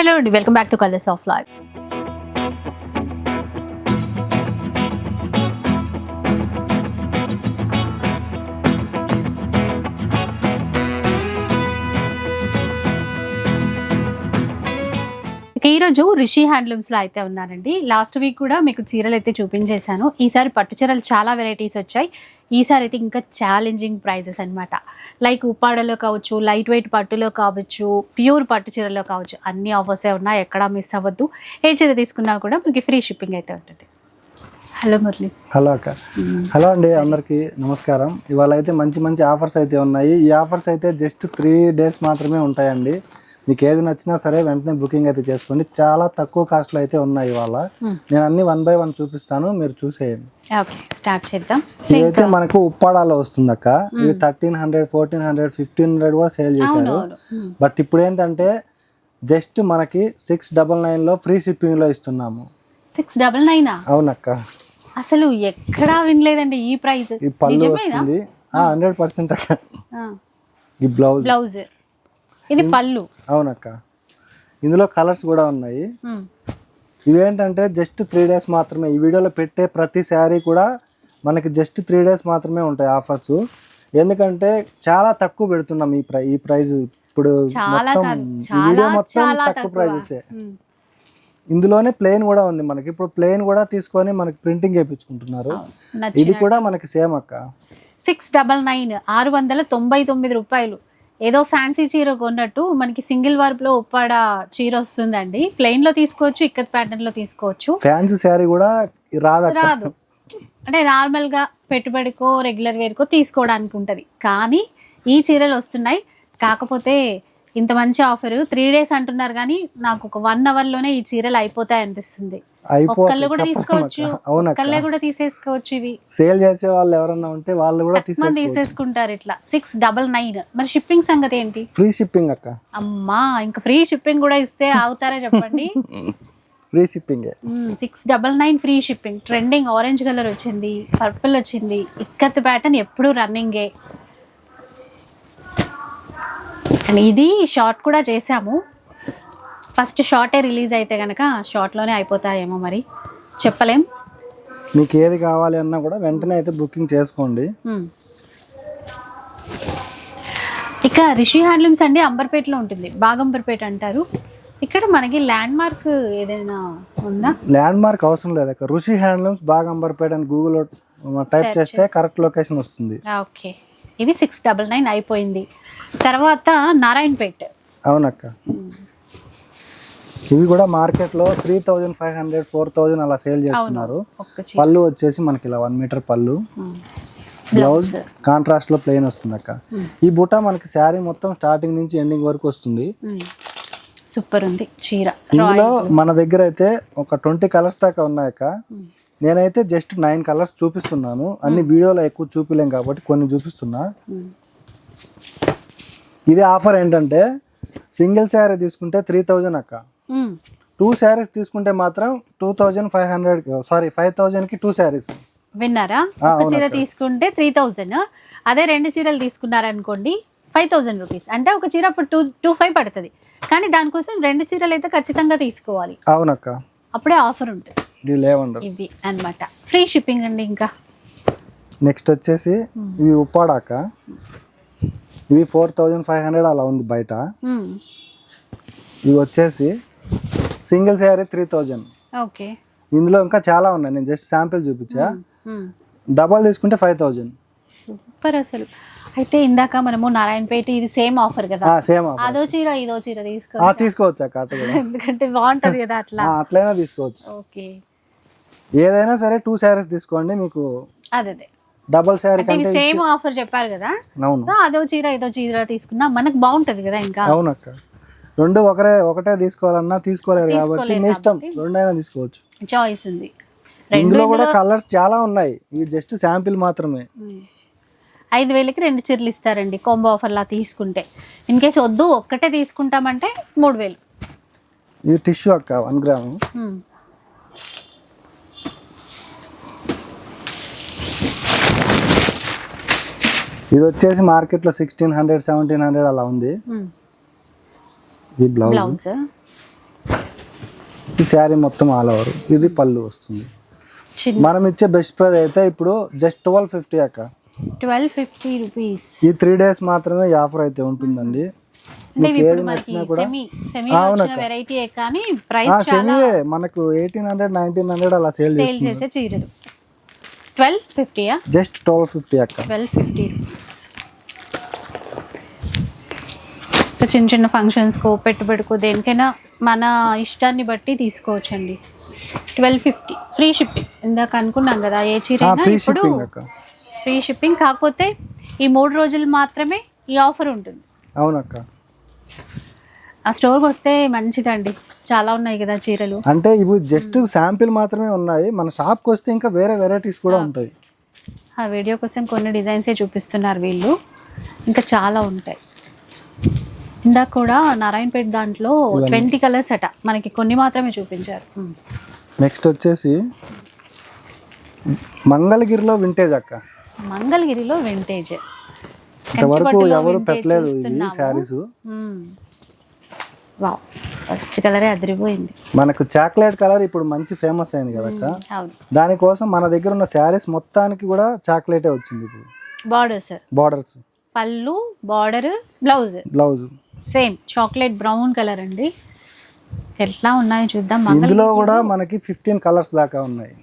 Hello అండి welcome back to colours of life. ఈరోజు రిషి హ్యాండ్లూమ్స్లో అయితే ఉన్నానండి లాస్ట్ వీక్ కూడా మీకు చీరలు అయితే చూపించేశాను. ఈసారి పట్టు చీరలు చాలా వెరైటీస్ వచ్చాయి. ఈసారి అయితే ఇంకా ఛాలెంజింగ్ ప్రైజెస్ అన్నమాట. లైక్ ఉప్పాడలో కావచ్చు లైట్ వెయిట్ పట్టులో కావచ్చు ప్యూర్ పట్టు చీరలో కావచ్చు అన్ని ఆఫర్సే ఉన్నాయి ఎక్కడా మిస్ అవ్వద్దు. ఏ చీర తీసుకున్నా కూడా మనకి ఫ్రీ షిప్పింగ్ అయితే ఉంటుంది. హలో మురళి. హలో అక్క. హలో అండి అందరికీ నమస్కారం. ఇవాళ అయితే మంచి మంచి ఆఫర్స్ అయితే ఉన్నాయి. ఈ ఆఫర్స్ అయితే జస్ట్ త్రీ డేస్ మాత్రమే ఉంటాయండి. మీకు ఏది నచ్చినా సరే వెంటనే బుకింగ్ అయితే చేసుకోండి. చాలా తక్కువ కాస్ట్లో అయితే ఉన్నాయి ఇవాళ. నేను అన్ని వన్ బై వన్ చూపిస్తాను మీరు చూసేయండి. స్టార్ట్ చేద్దాం. ఇదైతే మనకు ఉప్పాడాలో వస్తుంది అక్క ఇవి thirteen hundred fourteen hundred fifteen hundred కూడా సేల్ చేశారు. మ్మ్. బట్ ఇప్పుడు ఏంటంటే జస్ట్ మనకి సిక్స్ డబల్ నైన్లో ఫ్రీ షిప్పింగ్లో ఇస్తున్నాము. సిక్స్ డబల్ నైనా? అవునక్క. అసలు ఎక్కడా వినలేదండి ఈ ప్రైస్. ఈ పళ్ళు వస్తుంది. హండ్రెడ్ పర్సెంట్ అక్క. ఈ బ్లౌజ్. బ్లౌజ్. ఇది పళ్ళు. అవునక్క. ఇందులో కలర్స్ కూడా ఉన్నాయి. ఇవేంటంటే జస్ట్ త్రీ డేస్ మాత్రమే. ఈ వీడియోలో పెట్టే ప్రతి శారీ కూడా మనకి జస్ట్ త్రీ డేస్ మాత్రమే ఉంటాయి ఆఫర్స్. ఎందుకంటే చాలా తక్కువ పెడుతున్నాం ఈ ప్రై ఈ ప్రైస్ ఇప్పుడు మొత్తం వీడియో మొత్తం తక్కువ. ప్రైజెస్. ఇందులోనే ప్లెయిన్ కూడా ఉంది మనకి. ఇప్పుడు ప్లెయిన్ కూడా తీసుకొని మనకి ప్రింటింగ్ చేయించుకుంటున్నారు. ఇది కూడా మనకి సేమ్ అక్క. సిక్స్ డబల్ నైన్ ఆరు వందల తొంభై తొమ్మిది రూపాయలు. ఏదో ఫ్యాన్సీ చీర కొన్నట్టు మనకి సింగిల్లో ఉప్పాడ చీర వస్తుందండి. ప్లెయిన్లో తీసుకోవచ్చు ఇక్కత్ ప్యాటర్న్లో తీసుకోవచ్చు. ఫ్యాన్సీ శారీ కూడా రాదక్క. రాదు. అంటే నార్మల్గా పెట్టుబడికో రెగ్యులర్ వేర్కో తీసుకోవడానికి ఉంటది కానీ ఈ చీరలు వస్తున్నాయి. కాకపోతే ఇంత మంచి ఆఫర్. త్రీ డేస్ అంటున్నారు కానీ నాకు ఒక వన్ అవర్లోనే ఈ చీరలు అయిపోతాయి అనిపిస్తుంది. ఒక్కళ్ళు కూడా తీసుకోవచ్చు. ఒక్కళ్ళే కూడా తీసేసుకోవచ్చు ఇవి. సేల్ చేసే వాళ్ళు ఎవరన్నా ఉంటే వాళ్ళు కూడా తీసేసుకుంటారు ఇట్లా. సిక్స్ డబల్ నైన్ మరి షిప్పింగ్ సంగతి ఏంటి? ఫ్రీ షిప్పింగ్ అక్క. అమ్మా ఇంకా ఫ్రీ షిప్పింగ్ కూడా ఇస్తే ఆగుతారా చెప్పండి? Free shipping six double nine free shipping trending orange colour వచ్చింది పర్పుల్ వచ్చింది. ఇక్కత్ ప్యాటర్న్ ఎప్పుడు రన్నింగే అండ్ ఇది షార్ట్ కూడా చేసాము ఫస్ట్ షార్టే రిలీజ్ అయితే కనుక షార్ట్లోనే అయిపోతాయేమో మరి. చెప్పలేం. మీకు ఏది కావాలి అన్నా కూడా వెంటనే అయితే బుకింగ్ చేసుకోండి. ఇక రిషి హ్యాండ్లూమ్స్ అండి అంబర్పేటలో ఉంటుంది. బాగంబర్పేట అంటారు. ఇక్కడ మనకి ల్యాండ్ మార్క్ ఏదైనా ఉందా? ల్యాండ్ మార్క్ అవసరం లేదు. అక్క ఋషి హ్యాండ్లూమ్స్ బాగంబర్పేట అని గూగుల్లో టైప్ చేస్తే కరెక్ట్ లొకేషన్ వస్తుంది. ఓకే. ఇవి సిక్స్ డబల్ నైన్ అయిపోయింది. తర్వాత నారాయణపేట్. అవునక్క. ఇవి కూడా మార్కెట్లో three thousand five hundred four thousand అలా సేల్ చేస్తున్నారు. పళ్ళు వచ్చేసి మనకి ఇలా వన్ మీటర్ పళ్ళు. బ్లౌజ్ కాంట్రాస్ట్లో ప్లెయిన్ వస్తుంది అక్క ఈ బుట్ట మనకి శారీ మొత్తం స్టార్టింగ్ నుంచి ఎండింగ్ వరకు వస్తుంది. సూపర్ ఉంది చీర. ఇందులో మన దగ్గర అయితే ఒక ట్వంటీ కలర్స్ దాకా ఉన్నాయక్క. నేనైతే జస్ట్ నైన్ కలర్స్ చూపిస్తున్నాను. అన్ని వీడియోలో ఎక్కువ చూపిలేం కాబట్టి కొన్ని చూపిస్తున్నా. ఇది ఆఫర్ ఏంటంటే సింగిల్ శారీ తీసుకుంటే త్రీ థౌజండ్ అక్క. టూ శారీస్ తీసుకుంటే మాత్రం two thousand five hundred sorry five థౌజండ్కి టూ శారీస్. విన్నారా? ఒక చీర తీసుకుంటే త్రీ థౌజండ్ అదే రెండు చీరలు తీసుకున్నారనుకోండి ఫైవ్ థౌజండ్ రూపీస్ అంటే ఒక చీర అప్పుడు టూ టూ ఫైవ్ పడుతుంది. కానీ దానికోసం రెండు చీరలు అయితే ఖచ్చితంగా తీసుకోవాలి. అవునక్క. అప్పుడే ఆఫర్ ఉంటుంది. ఇది లేవండరు. ఇవి అన్నమాట. ఫ్రీ షిప్పింగ్ అండి ఇంకా. నెక్స్ట్ వచ్చేసి ఇవి ఉప్పాడాక. ఇవి ఫోర్ థౌజండ్ ఫైవ్ హండ్రెడ్ అలా ఉంది బయట. ఇవి వచ్చేసి single sari three thousand okay. ఇందులో ఇంకా చాలా ఉన్నాయి. నేను జస్ట్ శాంపిల్ చూపించా. డబల్ తీసుకుంటే ఫైవ్ థౌజండ్ సూపర్ అసలు. అయితే ఇందాక మనము నారాయణపేట ఇది సేమ్ ఆఫర్ కదా? సేమ్ అదో చీర ఇదో చీర తీసుకో తీసుకోవచ్చు? కూడా ఎందుకంటే బాగుంటది కదా అట్లా. ఆ, అట్లయినా తీసుకోవచ్చు. ఓకే. ఏదైనా సరే టూ శారీస్ తీసుకోండి మీకు అదే అదే. డబల్ శారీ కంటే సేమ్ ఆఫర్ చెప్పారు కదా? అవును. అదో చీర ఇదో చీర తీసుకున్నా మనకు బాగుంటది కదా ఇంకా? అవునక్క. రెండు ఒకరే ఒకటే తీసుకోవాలన్నా తీసుకోలేరు కాబట్టి మీ ఇష్టం. రెండైనా తీసుకోవచ్చు. చాయిస్ ఉంది. ఇందులో కూడా కలర్స్ చాలా ఉన్నాయి. ఇవి జస్ట్ శాంపిల్ మాత్రమే. ఐదు వేలకి రెండు చీరలు ఇస్తారండి కాంబో ఆఫర్ లా తీసుకుంటే. ఇన్ కేస్ వద్దు ఒక్కటే తీసుకుంటామంటే మూడు వేలు. ఇది టిష్యూ అక్క వన్ గ్రామ్ ఇది వచ్చేసి మార్కెట్లో సిక్స్టీన్ హండ్రెడ్ సెవెంటీన్ హండ్రెడ్ అలా ఉంది. ఈ బ్లౌజ్ ఈ శారీ మొత్తం ఆల్ ఓవర్ ఇది పళ్ళు వస్తుంది. మనం ఇచ్చే బెస్ట్ ప్రైస్ అయితే ఇప్పుడు జస్ట్ ట్వెల్వ్ ఫిఫ్టీ అక్క. ట్వెల్వ్ ఫిఫ్టీ రూపీస్ ఈ త్రీ డేస్ మాత్రమే ఈ ఆఫర్ అయితే ఉంటుందండి. మనకి ఎయిటీన్ హండ్రెడ్ నైన్టీన్ హండ్రెడ్ అలా సేల్ సేల్ చేసే చీరలు. ట్వెల్వ్ ఫిఫ్టీయా జస్ట్ ట్వెల్వ్ ఫిఫ్టీ అక్క. Twelve fifty. రూపీస్ చిన్న చిన్న ఫంక్షన్స్కో పెట్టుబడికో దేనికైనా మన ఇష్టాన్ని బట్టి తీసుకోవచ్చండి. Twelve fifty. ఫ్రీ షిప్పింగ్ ఇందాక అనుకున్నాం కదా ఏ చీర ఫ్రీ ఇప్పుడు ఫ్రీ షిప్పింగ్ కాకపోతే ఈ మూడు రోజులు మాత్రమే ఈ ఆఫర్ ఉంటుంది. అవునక్క. ఆ స్టోర్కి వస్తే మంచిదండి. చాలా ఉన్నాయి కదా చీరలు. అంటే ఇవి జస్ట్ శాంపిల్ మాత్రమే ఉన్నాయి. మన షాప్కి వస్తే ఇంకా వేరే వెరైటీస్ కూడా ఉంటాయి. ఆ వీడియో కోసం కొన్ని డిజైన్సే చూపిస్తున్నారు వీళ్ళు. ఇంకా చాలా ఉంటాయి. ఇందాక కూడా నారాయణపేట దాంట్లో ట్వంటీ కలర్స్ అట. మనకి కొన్ని మాత్రమే చూపించారు. నెక్స్ట్ వచ్చేసి మంగళగిరిలో వింటేజ్ అక్క. మంగళగిరిలో వింటేజ్ ఇంతవరకు ఎవరు పెట్టలేదు ఇవి వావ్ ఫస్ట్ కలరే అదిరిపోయింది. మనకు చాక్లెట్ కలర్ ఇప్పుడు మంచి ఫేమస్ అయింది అవును. దానికోసం మన దగ్గర ఉన్న శారీస్ మొత్తానికి కూడా చాక్లెటే వచ్చింది ఇప్పుడు. బార్డర్స్ బార్డర్స్ పళ్ళు border blouse blouse same chocolate brown colour అండి. ఎట్లా ఉన్నాయో చూద్దాం ఇందులో కూడా మనకి ఫిఫ్టీన్ కలర్స్ దాకా ఉన్నాయి.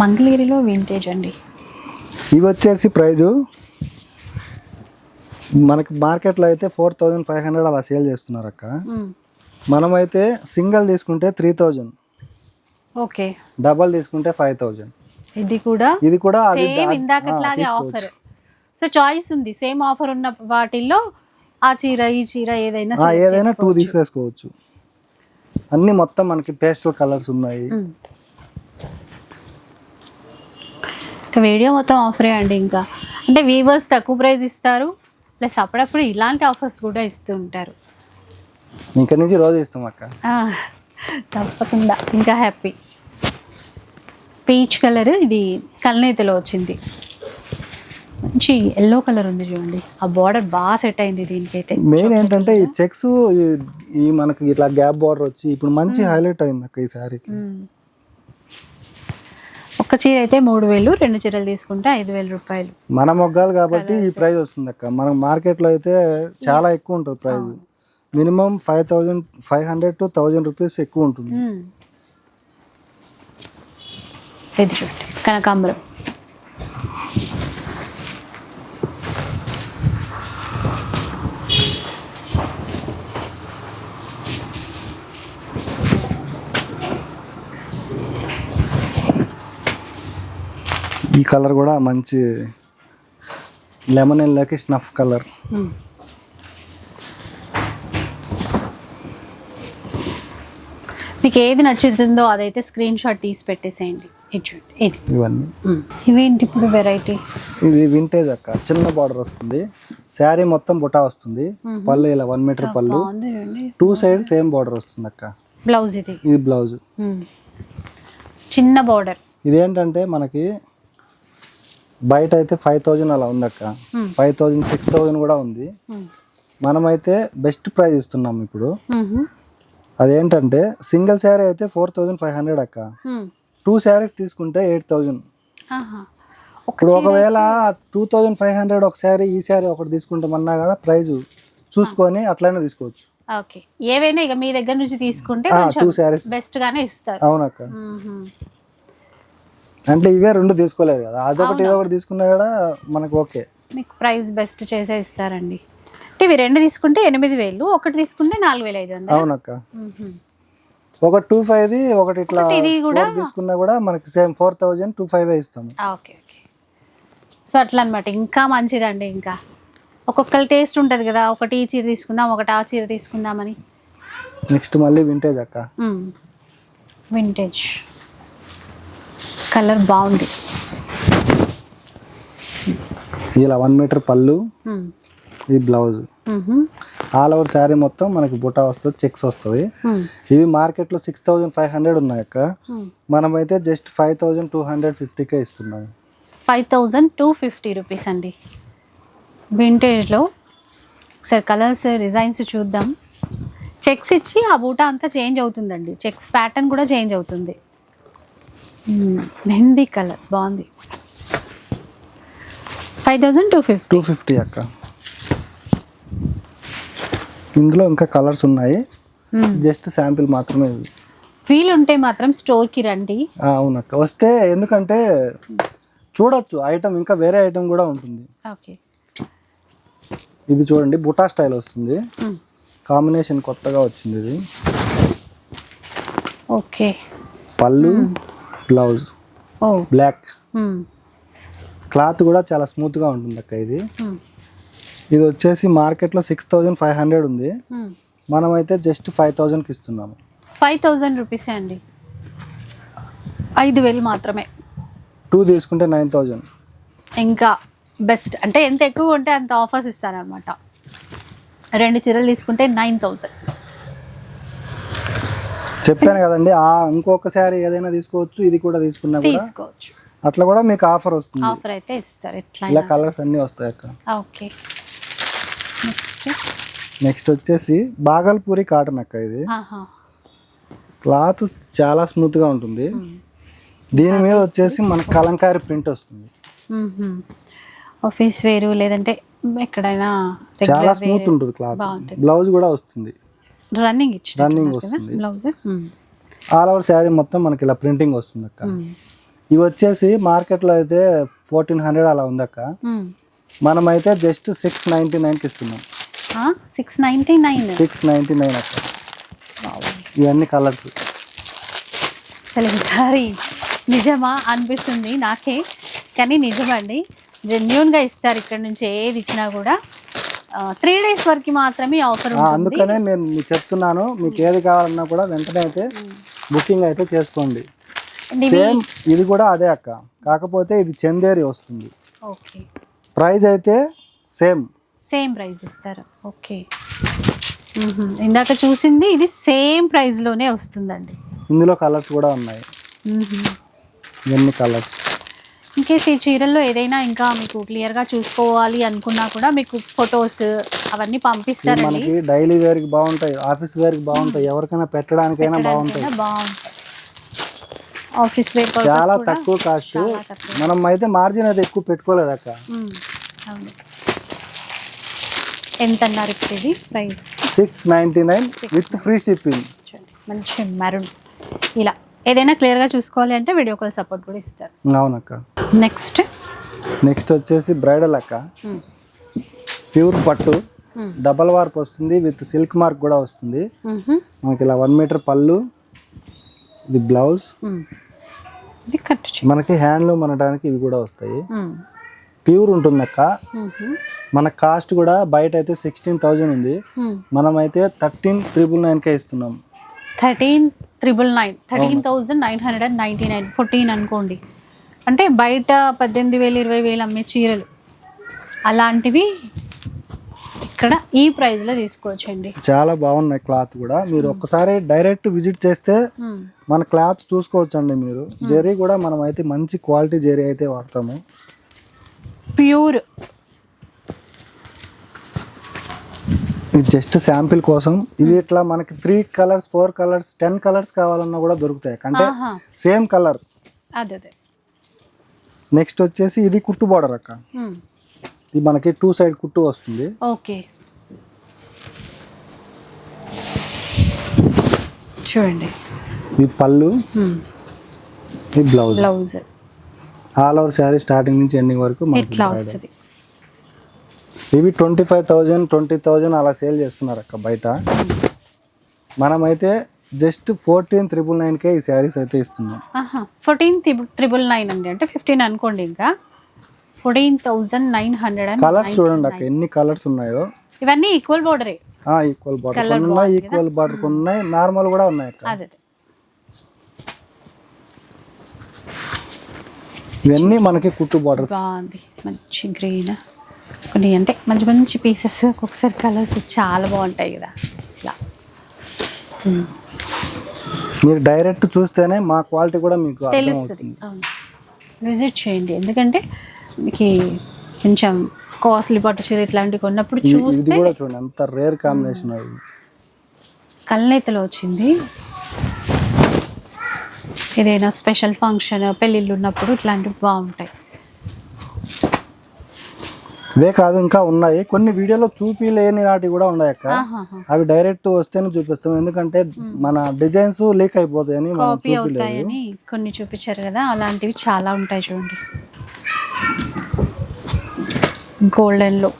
మంగళగిరిలో వింటేజ్ అండి. ఇవి వచ్చేసి ప్రైజు మనకి మార్కెట్లో అయితే ఫోర్ థౌజండ్ ఫైవ్ హండ్రెడ్ అలా సేల్ చేస్తున్నారు అక్క. మనమైతే సింగిల్ తీసుకుంటే త్రీ థౌజండ్. ఓకే. డబల్ తీసుకుంటే ఫైవ్ థౌజండ్. ఇది కూడా ఇది కూడా ఇందాకట్లాగే ఆఫర్ సో చాయిస్ ఉంది. సేమ్ ఆఫర్ ఉన్న వాటిల్లో ఆ చీర ఈ చీర ఏదైనా ఏదైనా టూ. తీసేసుకోవచ్చు అన్ని మొత్తం మనకి పేస్టల్ కలర్స్ ఉన్నాయి. వీడియో మొత్తం ఆఫరే అండి ఇంకా. అంటే వీవర్స్ తక్కువ ప్రైస్ ఇస్తారు. ప్లస్ అప్పుడప్పుడు ఇలాంటి ఆఫర్స్ కూడా ఇస్తూ ఉంటారు. ఇంకా నుంచి రోజు ఇస్తాం అక్క. తప్పకుండా. ఇంకా హ్యాపీ. పీచ్ కలర్ ఇది కల్నేతలో వచ్చింది. మంచి ఎల్లో కలర్ ఉంది చూడండి. ఆ బార్డర్ బాగా సెట్ అయింది దీనికైతే. మెయిన్ ఏంటంటే ఈ చెక్స్ ఈ మనకి ఇట్లా గ్యాప్ బార్డర్ వచ్చి ఇప్పుడు మంచి హైలైట్ అయింది అక్క ఈ శారీకి. ఒక్క చీర అయితే మూడు వేలు రెండు చీరలు తీసుకుంటే ఐదు వేల రూపాయలు. మన మొగ్గాలు కాబట్టి ఈ ప్రైస్ వస్తుంది అక్క. మన మార్కెట్లో అయితే చాలా ఎక్కువ ఉంటుంది price minimum five thousand five hundred to thousand rupees ఎక్కువ ఉంటుంది. మ్మ్. ఇది చూడండి కనకాంబరం. ఈ కలర్ కూడా మంచి లెమన్ ఎల్లోకి స్నఫ్ కలర్. మ్మ్. మీకు ఏది నచ్చుతుందో అదైతే స్క్రీన్ షాట్ తీసి పెట్టేసేయండి. ఇది ఇవన్నీ. మ్మ్. ఇవేంటి ఇప్పుడు వెరైటీ ఇది వింటేజ్ అక్క చిన్న బార్డర్ వస్తుంది. శారీ మొత్తం బుటా వస్తుంది. పళ్ళు ఇలా వన్ మీటర్ పళ్ళు. టూ సైడ్ సేమ్ బార్డర్ వస్తుంది అక్క. బ్లౌజ్ ఇది. ఇది బ్లౌజ్. చిన్న బార్డర్ ఇదేంటంటే మనకి బయట అయితే ఫైవ్ థౌజండ్ అలా ఉంది అక్క ఫైవ్ థౌజండ్ సిక్స్ థౌజండ్ కూడా ఉంది. మనమైతే బెస్ట్ ప్రైస్ ఇస్తున్నాం ఇప్పుడు. అదేంటంటే సింగిల్ శారీ అయితే ఫోర్ థౌజండ్ ఫైవ్ హండ్రెడ్ అక్క. టూ శారీస్ తీసుకుంటే ఎయిట్ థౌజండ్ ఇప్పుడు ఒకవేళ టూ థౌజండ్ ఫైవ్ హండ్రెడ్ ఒక శారీ ఈ శారీ ఒకటి తీసుకుంటామన్నా కూడా ప్రైజ్ చూసుకొని అట్లనే తీసుకోవచ్చు. ఓకే ఏవైనా ఇక మీ దగ్గర నుంచి తీసుకుంటే two sarees. బెస్ట్ గానే ఇస్తారు. అవునక్క. అంటే ఇవే రెండు తీసుకోలేదు కదా. అదొకటి ఇదొకటి తీసుకున్నా కూడా మనకు ఓకే. మీకు ప్రైస్ బెస్ట్ చేసే ఇస్తారండి. అంటే ఇవి రెండు తీసుకుంటే ఎనిమిది వేలు ఒకటి తీసుకుంటే నాలుగు వేల ఐదు వందలు? అవునక్క. ఒక టూ ఫైవ్ది ఒకటి ఇట్లా ఒకటి ఇది కూడా- తీసుకున్నా కూడా మనకి same four thousand two five ఇస్తాము. Okay okay. సో అట్లా అనమాట ఇంకా మంచిదండి ఇంకా. ఒక్కొక్కరి టేస్ట్ ఉంటుంది కదా ఒకటి ఈ చీర తీసుకుందాం ఒకటి ఆ చీర తీసుకుందామని. నెక్స్ట్ మళ్ళీ వింటేజ్ అక్క. వింటేజ్ కలర్ బాగుంది ఇలా వన్ మీటర్ పళ్ళు. ఇది బ్లౌజ్. ఆల్ ఓవర్ శారీ మొత్తం మనకి బుటా వస్తుంది చెక్స్ వస్తుంది. ఇవి మార్కెట్లో సిక్స్ థౌజండ్ ఫైవ్ హండ్రెడ్ ఉన్నాయి అక్క. మనమైతే just five thousand two hundred fifty K ఇస్తున్నాం five thousand two fifty rupees అండి వింటేజ్లో ఒకసారి కలర్స్ డిజైన్స్ చూద్దాం చెక్స్ ఇచ్చి ఆ బూటా అంతా చేంజ్ అవుతుందండి చెక్స్ ప్యాటర్న్ కూడా చేంజ్ అవుతుంది. మెహందీ కలర్ బాగుంది. Five thousand two fifty two fifty అక్క. ఇందులో ఇంకా కలర్స్ ఉన్నాయి. జస్ట్ శాంపిల్ మాత్రమే ఫీల్ ఉంటే మాత్రం స్టోర్కి రండి. అవునక్క. వస్తే ఎందుకంటే చూడొచ్చు ఐటమ్ ఇంకా వేరే ఐటమ్ కూడా ఉంటుంది. ఓకే. ఇది చూడండి బుటా స్టైల్ వస్తుంది. కాంబినేషన్ కొత్తగా వచ్చింది ఇది. ఓకే. పళ్ళు. బ్లౌజ్. బ్లాక్. క్లాత్ కూడా చాలా స్మూత్గా ఉంటుంది అక్క ఇది. ఇది వచ్చేసి మార్కెట్లో సిక్స్ థౌజండ్ ఫైవ్ హండ్రెడ్ ఉంది. మనమైతే జస్ట్ ఫైవ్ థౌజండ్కి ఇస్తున్నాము. ఫైవ్ థౌజండ్ రూపీసే అండి. ఐదు వేలు మాత్రమే. టూ తీసుకుంటే నైన్ థౌజండ్. ఇంకా బెస్ట్. అంటే ఎంత ఎక్కువ ఉంటే అంత ఆఫర్స్ ఇస్తారనమాట రెండు చీరలు తీసుకుంటే నైన్ థౌజండ్. చెప్పాను కదండి ఆ ఇంకొకసారి ఏదైనా తీసుకోవచ్చు ఇది కూడా తీసుకున్నా కూడా తీసుకోవచ్చు. అట్లా కూడా మీకు ఆఫర్ వస్తుంది. ఆఫర్ అయితే ఇస్తారు ఎట్లా ఇలా కలర్స్ అన్నీ వస్తాయి అక్క. ఓకే. నెక్స్ట్. నెక్స్ట్ వచ్చేసి బాగల్పూరి కాటన్ అక్క ఇది. క్లాత్ చాలా స్మూత్గా ఉంటుంది. దీని మీద వచ్చేసి మనకు కలంకారీ ప్రింట్ వస్తుంది. ఆఫీస్ వేరు లేదంటే ఎక్కడైనా చాలా స్మూత్ ఉంటుంది క్లాత్. బ్లౌజ్ కూడా వస్తుంది. రన్నింగ్ ఇచ్చి Running వస్తుంది. బ్లౌజ్? ఆల్ ఓవర్ శారీ మొత్తం మనకి ఇలా ప్రింటింగ్ వస్తుంది అక్క. ఇవి వచ్చేసి మార్కెట్లో అయితే ఫోర్టీన్ హండ్రెడ్ అలా ఉంది అక్క. మనమైతే జస్ట్ సిక్స్ నైంటీ నైన్కి ఇస్తున్నాం. Six ninety nine six ninety nine అక్క ఇవన్నీ కలర్స్ అసలు ఈసారి నిజమా అనిపిస్తుంది నాకే. కానీ నిజమండి. జెన్యున్గా ఇస్తారు ఇక్కడ నుంచి ఏది ఇచ్చినా కూడా. త్రీ డేస్ వరకు మాత్రమే ఆఫర్ అందుకనే నేను మీకు చెప్తున్నాను మీకు ఏది కావాలన్నా కూడా వెంటనే అయితే బుకింగ్ అయితే చేసుకోండి. సేమ్ ఇది కూడా అదే అక్క. కాకపోతే ఇది చందేరి వస్తుంది. ఓకే. ప్రైస్ అయితే సేమ్ సేమ్ ప్రైస్ ఇస్తారు. ఓకే. ఇందాక చూసింది ఇది సేమ్ ప్రైస్లోనే వస్తుందండి. ఇందులో కలర్స్ కూడా ఉన్నాయి. ఇవన్నీ కలర్స్ ఇన్కేస్ ఈ చీరల్లో ఏదైనా ఇంకా మీకు క్లియర్గా చూసుకోవాలి అనుకున్నా కూడా మీకు ఫొటోస్ అవన్నీ పంపిస్తారండి. మనకి డైలీ వేర్కి బాగుంటాయి ఆఫీస్ వేర్కి బాగుంటాయి ఎవరికైనా పెట్టడానికైనా బాగుంటాయి. ఆఫీస్ వేర్ చాలా తక్కువ కాస్ట్. మనం అయితే మార్జిన్ అయితే ఎక్కువ పెట్టుకోలేదు అక్క. ఎంత అన్నారు ఇప్పుడు ఇది price six ninety nine with free shipping మంచి మెరూన్ ఇలా. ఏదైనా క్లియర్గా చూసుకోవాలి అంటే వీడియో కాల్ సపోర్ట్ కూడా ఇస్తారు. అవునక్క. నెక్స్ట్ నెక్స్ట్ వచ్చేసి బ్రైడల్ అక్క. ప్యూర్ పట్టు. డబల్ వార్ప్ వస్తుంది విత్ సిల్క్ మార్క్ కూడా వస్తుంది. మనకి ఇలా వన్ మీటర్ పళ్ళు ఇది బ్లౌజ్ ఇది చే- మనకి హ్యాండ్లూమ్ అనడానికి ఇవి కూడా వస్తాయి. ప్యూర్ ఉంటుంది అక్క. మ్మ్. మన కాస్ట్ కూడా బయట అయితే సిక్స్టీన్ థౌజండ్ ఉంది. మనమైతే థర్టీన్ ట్రిపుల్ నైన్కే ఇస్తున్నాం. Thirteen triple nine. Thirteen thousand nine hundred and ninety nine. Fourteen అనుకోండి. అంటే బయట పద్దెనిమిది వేలు ఇరవై వేలు అమ్మే చీరలు. అలాంటివి ఇక్కడ ఈ ప్రైస్లో తీసుకోవచ్చండి. చాలా బాగున్నాయి క్లాత్ కూడా. మీరు ఒక్కసారి డైరెక్ట్ విజిట్ చేస్తే మన క్లాత్ చూసుకోవచ్చు అండి మీరు జెరీ కూడా మనం అయితే మంచి క్వాలిటీ జెరీ అయితే వాడతాము. ప్యూర్ ఇది జస్ట్ శాంపిల్ కోసం ఇవి ఇట్లా మనకి three colours four colours ten colours కావాలన్నా కూడా దొరుకుతాయి. అంటే. సేమ్ కలర్ అదే అదే. నెక్స్ట్ వచ్చేసి ఇది కుట్టు బార్డర్ అక్క. ఇది మనకి టూ సైడ్ కుట్టు వస్తుంది. ఓకే. చూడండి. ఇది పళ్ళు. ఇది blouse blouse all over sari starting నుంచి ఎండింగ్ వరకు bridal. వస్తుంది. ఇవి twenty five thousand twenty thousand అలా సేల్ చేస్తున్నారు అక్క బయట. మనమైతే జస్ట్ ఫోర్టీన్ త్రిబుల్ నైన్కే ఈ శారీస్ అయితే ఇస్తున్నాం. ఫోర్టీన్ త్రిబుల్ నైన్ అండి అంటే ఫిఫ్టీన్ అనుకోండి ఇంకా. Fourteen thousand nine hundred colours చూడండి అక్క ఎన్ని కలర్స్ ఉన్నాయో. ఇవన్నీ ఈక్వల్ బోర్డరే ఈక్వల్ బార్డర్ ఉన్నాయి ఈక్వల్ బార్డర్ ఉన్నాయి. నార్మల్ కూడా ఉన్నాయి అక్క. ఇవన్నీ మనకి కుట్టు బార్డర్స్ బాగుంది మంచి గ్రీన్ కొన్ని అంటే మంచి మంచి పీసెస్ ఒక్కొక్కసారి కలర్స్ చాలా బాగుంటాయి కదా. ఇట్లా మీరు డైరెక్ట్ చూస్తేనే మా క్వాలిటీ కూడా మీకు తెలుస్తుంది. విజిట్ చేయండి. ఎందుకంటే మీకు కొంచెం కాస్ట్లీ పట్టు చీర ఇట్లాంటివి కొన్నప్పుడు చూస్తే కూడా చూడండి. ఎంత రేర్ కాంబినేషన్ అది. కళ్ళనేతలో వచ్చింది. ఏదైనా స్పెషల్ ఫంక్షన్ పెళ్ళిళ్ళు ఉన్నప్పుడు ఇట్లాంటివి బాగుంటాయి. ఇవే కాదు ఇంకా ఉన్నాయి. కొన్ని వీడియోలో చూపిలేని నాటి కూడా ఉన్నాయి అక్క. అవి డైరెక్ట్ వస్తేనే చూపిస్తాం. ఎందుకంటే మన డిజైన్స్ లీక్ అయిపోతాయని కాపీ అవుతాయని కొన్ని చూపించారు కదా అలాంటివి చాలా ఉంటాయి చూడండి. గోల్డెన్లో.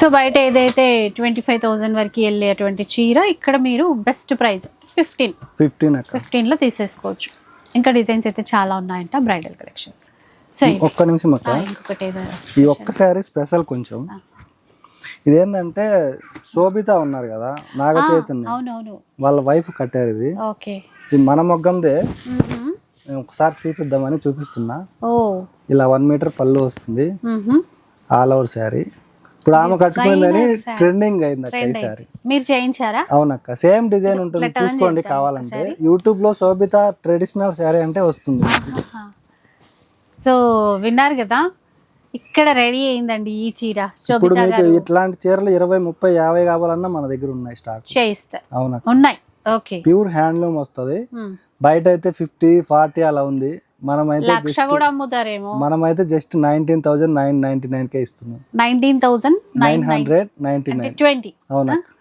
సో బయట ఏదైతే ట్వంటీ ఫైవ్ థౌజండ్ వరకు వెళ్ళేటువంటి చీర ఇక్కడ మీరు బెస్ట్ ప్రైస్ ఫిఫ్టీన్. ఫిఫ్టీన్ ఫిఫ్టీన్లో తీసేసుకోవచ్చు. ఇంకా డిజైన్స్ అయితే చాలా ఉన్నాయంట బ్రైడల్ కలెక్షన్స్ సో. ఒక్క నిమిషం అక్క. ఇంకొకటి ఈ ఒక్క శారీ స్పెషల్ కొంచెం. ఇదేంటంటే శోభిత ఉన్నారు కదా నాగ చైతన్య. వాళ్ళ వైఫ్ కట్టారు ఇది. ఓకే. ఇది మన మొగ్గందే. ఒకసారి చూపిద్దామని చూపిస్తున్నా. ఇలా వన్ మీటర్ పళ్ళు వస్తుంది. All over sari. ఇప్పుడు ఆమె కట్టుకుందని ట్రెండింగ్ అయింది అక్క ఈ శారీ మీరు చేయించారా? అవునక్క సేమ్ డిజైన్ ఉంటుంది. చూసుకోండి కావాలంటే. యూట్యూబ్లో శోభిత ట్రెడిషనల్ శారీ అంటే వస్తుంది. సో విన్నారు కదా? ఇక్కడ రెడీ అయిందండి ఈ చీర ఇప్పుడు మీకు ఇట్లాంటి చీరలు ఇరవై ముప్పై యాభై కావాలన్నా మన దగ్గర ఉన్నాయి స్టాక్ చేయిస్తారు. అవునక్క. ఉన్నాయి. ఓకే ప్యూర్ హ్యాండ్లూమ్ వస్తుంది. బయట అయితే ఫిఫ్టీ ఫార్టీ అలా ఉంది. మనమైతే లక్ష కూడా అమ్ముతారేమో. మనమైతే just nineteen thousand nine ninety nine కే ఇస్తున్నాం. Nineteen thousand nine hundred ninety nine twenty అవునక్క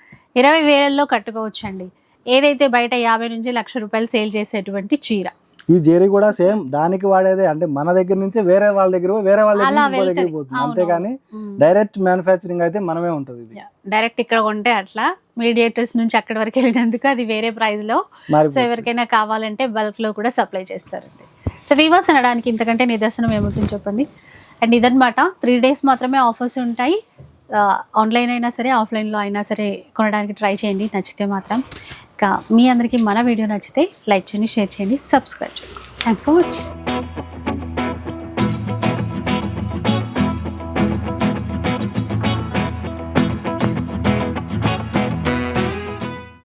ఇరవై వేలల్లో కట్టుకోవచ్చండి. ఏదైతే బయట యాభై నుంచి లక్ష రూపాయలు సేల్ చేసేటువంటి చీర. ఈ జెరీ కూడా సేమ్ దానికి వాడేదే అంటే మన దగ్గర నుంచి వేరే వాళ్ళ దగ్గర వేరే వాళ్ళ దగ్గర. పోతుంది అవును. అంతేగాని. డైరెక్ట్ మ్యానుఫ్యాక్చరింగ్ అయితే మనమే ఉంటుంది ఇది. డైరెక్ట్ ఇక్కడ కొంటే అట్లా మీడియేటర్స్ నుంచి అక్కడి వరకు వెళ్ళినందుకు అది వేరే ప్రైస్లో. సో ఎవరికైనా కావాలంటే బల్క్లో కూడా సప్లై చేస్తారండి. సో వీవర్స్ అనడానికి ఇంతకంటే నిదర్శనం ఏముంటుంది చెప్పండి? అండ్ ఇదన్నమాట త్రీ డేస్ మాత్రమే ఆఫర్స్ ఉంటాయి. Uh, ఆన్లైన్ అయినా సరే ఆఫ్లైన్లో అయినా సరే కొనడానికి ట్రై చేయండి నచ్చితే మాత్రం. ఇంకా మీ అందరికీ మన వీడియో నచ్చితే లైక్ చేయండి షేర్ చేయండి సబ్స్క్రైబ్ చేసుకోండి. Thanks for watching